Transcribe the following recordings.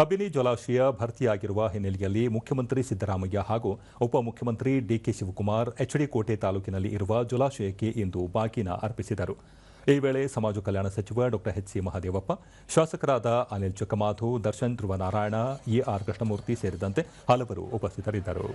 ಕಬಿನಿ ಜಲಾಶಯ ಭರ್ತಿಯಾಗಿರುವ ಹಿನ್ನೆಲೆಯಲ್ಲಿ ಮುಖ್ಯಮಂತ್ರಿ ಸಿದ್ದರಾಮಯ್ಯ ಹಾಗೂ ಉಪಮುಖ್ಯಮಂತ್ರಿ ಡಿಕೆ ಶಿವಕುಮಾರ್ ಎಚ್ಡಿ ಕೋಟೆ ತಾಲೂಕಿನಲ್ಲಿ ಇರುವ ಜಲಾಶಯಕ್ಕೆ ಇಂದು ಬಾಗಿನ ಅರ್ಪಿಸಿದರು. ಈ ವೇಳೆ ಸಮಾಜ ಕಲ್ಯಾಣ ಸಚಿವ ಡಾ ಎಚ್ ಸಿ ಮಹಾದೇವಪ್ಪ, ಶಾಸಕರಾದ ಅನಿಲ್ ಚಕ್ಕಮಾಧು, ದರ್ಶನ್ ಧ್ರುವನಾರಾಯಣ, ಎಆರ್ ಕೃಷ್ಣಮೂರ್ತಿ ಸೇರಿದಂತೆ ಹಲವರು ಉಪಸ್ಥಿತರಿದ್ದರು.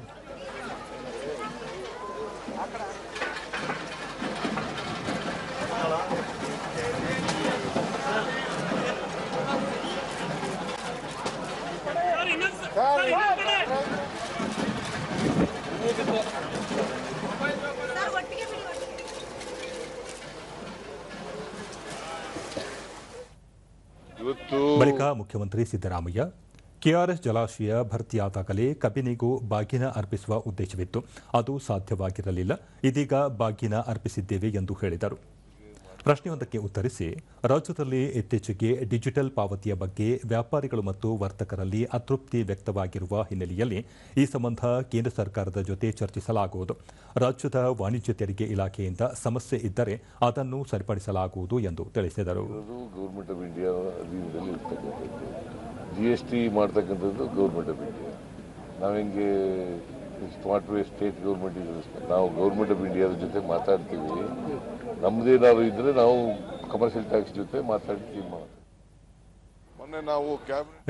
ಬಳಿಕ ಮುಖ್ಯಮಂತ್ರಿ ಸಿದ್ದರಾಮಯ್ಯ, ಕೆಆರ್ಎಸ್ ಜಲಾಶಯ ಭರ್ತಿಯಾದಾಗಲೇ ಕಬಿನಿಗೂ ಬಾಗಿನ ಅರ್ಪಿಸುವ ಉದ್ದೇಶವಿತ್ತು. ಅದು ಸಾಧ್ಯವಾಗಿರಲಿಲ್ಲ. ಇದೀಗ ಬಾಗಿನ ಅರ್ಪಿಸಿದ್ದೇವೆ ಎಂದು ಹೇಳಿದರು. ಪ್ರಶ್ನೆಯೊಂದಕ್ಕೆ ಉತ್ತರಿಸಿ, ರಾಜ್ಯದಲ್ಲಿ ಇತ್ತೀಚೆಗೆ ಡಿಜಿಟಲ್ ಪಾವತಿಯ ಬಗ್ಗೆ ವ್ಯಾಪಾರಿಗಳು ಮತ್ತು ವರ್ತಕರಲ್ಲಿ ಅತೃಪ್ತಿ ವ್ಯಕ್ತವಾಗಿರುವ ಹಿನ್ನೆಲೆಯಲ್ಲಿ ಈ ಸಂಬಂಧ ಕೇಂದ್ರ ಸರ್ಕಾರದ ಜೊತೆ ಚರ್ಚಿಸಲಾಗುವುದು. ರಾಜ್ಯದ ವಾಣಿಜ್ಯ ತೆರಿಗೆ ಇಲಾಖೆಯಿಂದ ಸಮಸ್ಯೆ ಇದ್ದರೆ ಅದನ್ನು ಸರಿಪಡಿಸಲಾಗುವುದು ಎಂದು ತಿಳಿಸಿದರು. ಇರೋದು ಗೌರ್ಮೆಂಟ್ ಆಫ್ ಇಂಡಿಯಾ ನಾವು ಇರ್ತಕ್ಕಂಥದ್ದು. ಜಿ ಎಸ್ ಟಿ ಮಾಡ್ತಕ್ಕಂಥದ್ದು government of India smart way state government ಇದೆ ನಾವು ಗೌರ್ಮೆಂಟ್ ಆಫ್ ಇಂಡಿಯಾದ ಜೊತೆ ಮಾತಾಡ್ತೀವಿ. ನಮ್ದೇನಾದ್ರೂ ಇದ್ರೆ ನಾವು ಕಮರ್ಷಿಯಲ್ ಟ್ಯಾಕ್ಸ್ ಜೊತೆ ಮಾತಾಡ್ತೀವಿ. ಮೊನ್ನೆ ನಾವು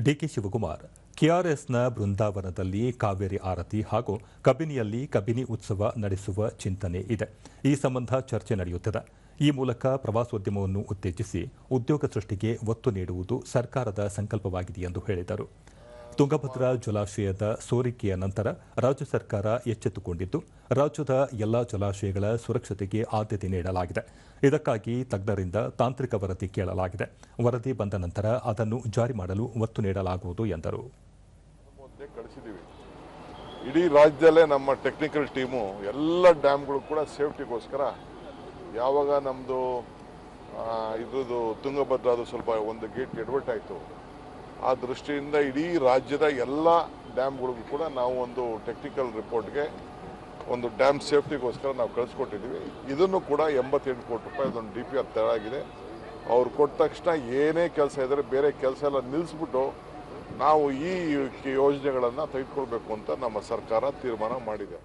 ಡಿಕೆ ಶಿವಕುಮಾರ್ ಕೆಆರ್ಎಸ್ನ ಬೃಂದಾವನದಲ್ಲಿ ಕಾವೇರಿ ಆರತಿ ಹಾಗೂ ಕಬಿನಿಯಲ್ಲಿ ಕಬಿನಿ ಉತ್ಸವ ನಡೆಸುವ ಚಿಂತನೆ ಇದೆ. ಈ ಸಂಬಂಧ ಚರ್ಚೆ ನಡೆಯುತ್ತಿದೆ. ಈ ಮೂಲಕ ಪ್ರವಾಸೋದ್ಯಮವನ್ನು ಉತ್ತೇಜಿಸಿ ಉದ್ಯೋಗ ಸೃಷ್ಟಿಗೆ ಒತ್ತು ನೀಡುವುದು ಸರ್ಕಾರದ ಸಂಕಲ್ಪವಾಗಿದೆ ಎಂದು ಹೇಳಿದರು. ತುಂಗಭದ್ರಾ ಜಲಾಶಯದ ಸೋರಿಕೆಯ ನಂತರ ರಾಜ್ಯ ಸರ್ಕಾರ ಎಚ್ಚೆತ್ತುಕೊಂಡಿದ್ದು, ರಾಜ್ಯದ ಎಲ್ಲಾ ಜಲಾಶಯಗಳ ಸುರಕ್ಷತೆಗೆ ಆದ್ಯತೆ ನೀಡಲಾಗಿದೆ. ಇದಕ್ಕಾಗಿ ತಜ್ಞರಿಂದ ತಾಂತ್ರಿಕ ವರದಿ ಕೇಳಲಾಗಿದೆ. ವರದಿ ಬಂದ ನಂತರ ಅದನ್ನು ಜಾರಿ ಮಾಡಲು ಒತ್ತು ನೀಡಲಾಗುವುದು ಎಂದರು. ಇಡೀ ರಾಜ್ಯದಲ್ಲೇ ನಮ್ಮ ಟೆಕ್ನಿಕಲ್ ಟೀಮು ಎಲ್ಲ ಡ್ಯಾಮ್ಗಳು ಕೂಡ ಸೇಫ್ಟಿಗೋಸ್ಕರ ಯಾವಾಗ ನಮ್ಮದು ಇದ್ರದ್ದು ತುಂಗಭದ್ರಾದು ಸ್ವಲ್ಪ ಒಂದು ಗೇಟ್ ಎಡ್ವರ್ಟ್ ಆಯಿತು ಆ ದೃಷ್ಟಿಯಿಂದ ಇಡೀ ರಾಜ್ಯದ ಎಲ್ಲ ಡ್ಯಾಮ್ಗಳಿಗೂ ಕೂಡ ನಾವು ಒಂದು ಟೆಕ್ನಿಕಲ್ ರಿಪೋರ್ಟ್ಗೆ ಒಂದು ಡ್ಯಾಮ್ ಸೇಫ್ಟಿಗೋಸ್ಕರ ನಾವು ಕಳಿಸ್ಕೊಟ್ಟಿದ್ದೀವಿ. ಇದನ್ನು ಕೂಡ ಎಂಬತ್ತೆಂಟು ಕೋಟಿ ರೂಪಾಯಿ ಅದೊಂದು ಡಿ ಪಿ ಆರ್ ತಯಾರಾಗಿದೆ. ಅವ್ರು ಕೊಟ್ಟ ತಕ್ಷಣ ಏನೇ ಕೆಲಸ ಇದ್ದರೆ ಬೇರೆ ಕೆಲಸ ಎಲ್ಲ ನಿಲ್ಲಿಸ್ಬಿಟ್ಟು ನಾವು ಈ ಯೋಜನೆಗಳನ್ನು ತೆಗೆದುಕೊಳ್ಬೇಕು ಅಂತ ನಮ್ಮ ಸರ್ಕಾರ ತೀರ್ಮಾನ ಮಾಡಿದೆ.